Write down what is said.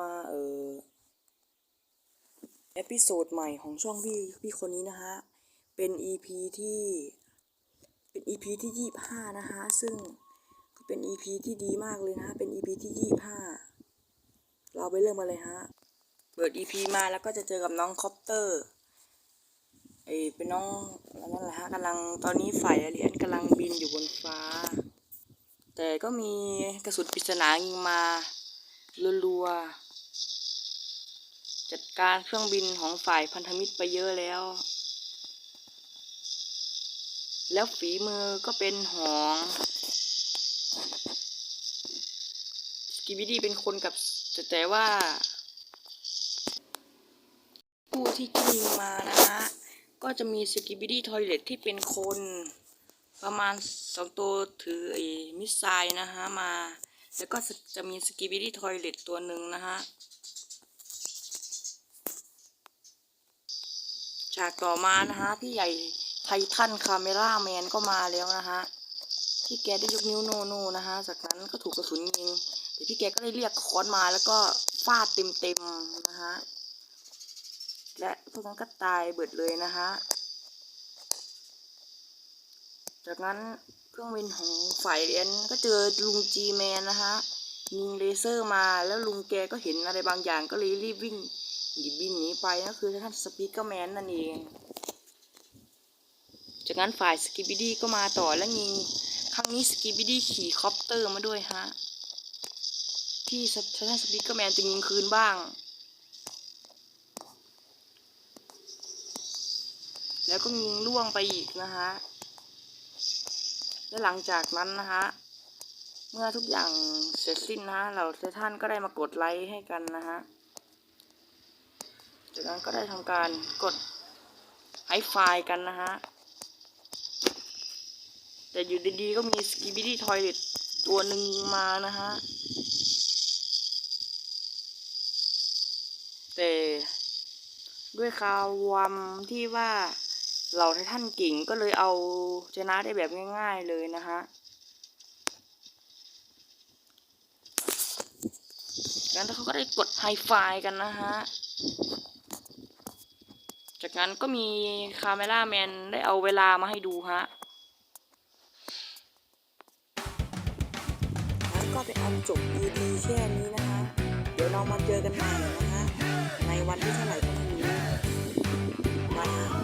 มาเออเอพิโซดใหม่ของช่องพี่พี่คนนี้นะฮะ เป็น EP ที่ เป็น EP ที่ยี่ห้านะฮะ ซึ่งเป็น EP ที่ดีมากเลยนะฮะ เป็น EP ที่ยี่ห้าเราไปเริ่มกันเลยฮะ เปิด EP มาแล้วก็จะเจอกับน้องคอปเตอร์ไอเป็นน้องนั่นแหละฮะกำลังตอนนี้ฝ่ายเรียนกำลังบินอยู่บนฟ้า แต่ก็มีกระสุนปริศนายิงมารัวๆ จัดการเครื่องบินของฝ่ายพันธมิตรไปเยอะแล้ว แล้วฝีมือก็เป็นหองสกิบิดี้เป็นคนกับแต่แต่ว่าผู้ที่ยิงมานะฮะ ก็จะมีสกิบิดี้ทอยเลตที่เป็นคนประมาณสองตัวถือไอ้มิสไซล์นะฮะมา แล้วก็จะมีสกิบิดี้ทอยเลตตัวหนึ่งนะฮะ ฉากต่อมานะฮะพี่ใหญ่ไททันคาเมล่าแมนก็มาแล้วนะฮะพี่แกได้ยกนิ้วโนโนนะฮะจากนั้นก็ถูกกระสุนยิงเดี๋ยวพี่แกก็ได้เรียกค้อนมาแล้วก็ฟาดเต็มๆนะฮะและพวกนั้นก็ตายเบิดเลยนะฮะจากนั้นเครื่องบินของฝ่ายเรียนก็เจอลุงจีแมนนะฮะยิงเลเซอร์มาแล้วลุงแกก็เห็นอะไรบางอย่างก็เลยรีบวิ่ง หนีบินหนีไปนั่นคือท่านสปีกเกอร์แมนนั่นเอง จากนั้นฝ่ายสกิบิดี้ก็มาต่อแล้วยิง ครั้งนี้สกิบิดี้ขี่คอปเตอร์มาด้วยฮะ ที่ท่านสปีกเกอร์แมนจะยิงคืนบ้าง แล้วก็ยิงล่วงไปอีกนะฮะ และหลังจากนั้นนะฮะเมื่อทุกอย่างเสร็จสิ้นนะฮะเหล่าเซท่านก็ได้มากดไลค์ให้กันนะฮะ จากนั้นก็ได้ทำการกดไฮไฟกันนะฮะ แต่อยู่ดีๆก็มีสกิบิดี้ทอยเลตตัวหนึ่งมานะฮะ แต่ด้วยข่าวามที่ว่าเหล่าททันเก่งก็เลยเอาชนะได้แบบง่าย ๆเลยนะฮะงั้นเขาก็ได้กดไฮไฟกันนะฮะ จากนั้นก็มีคาเมล่าแมนได้เอาเวลามาให้ดูฮะงั้นก็ไป็นอันจบ EP แค่นี้นะคะ เดี๋ยวเรามาเจอกันใหม่นะฮะ ในวันที่เท่าไหร่ก็ไม่รู้บายฮะ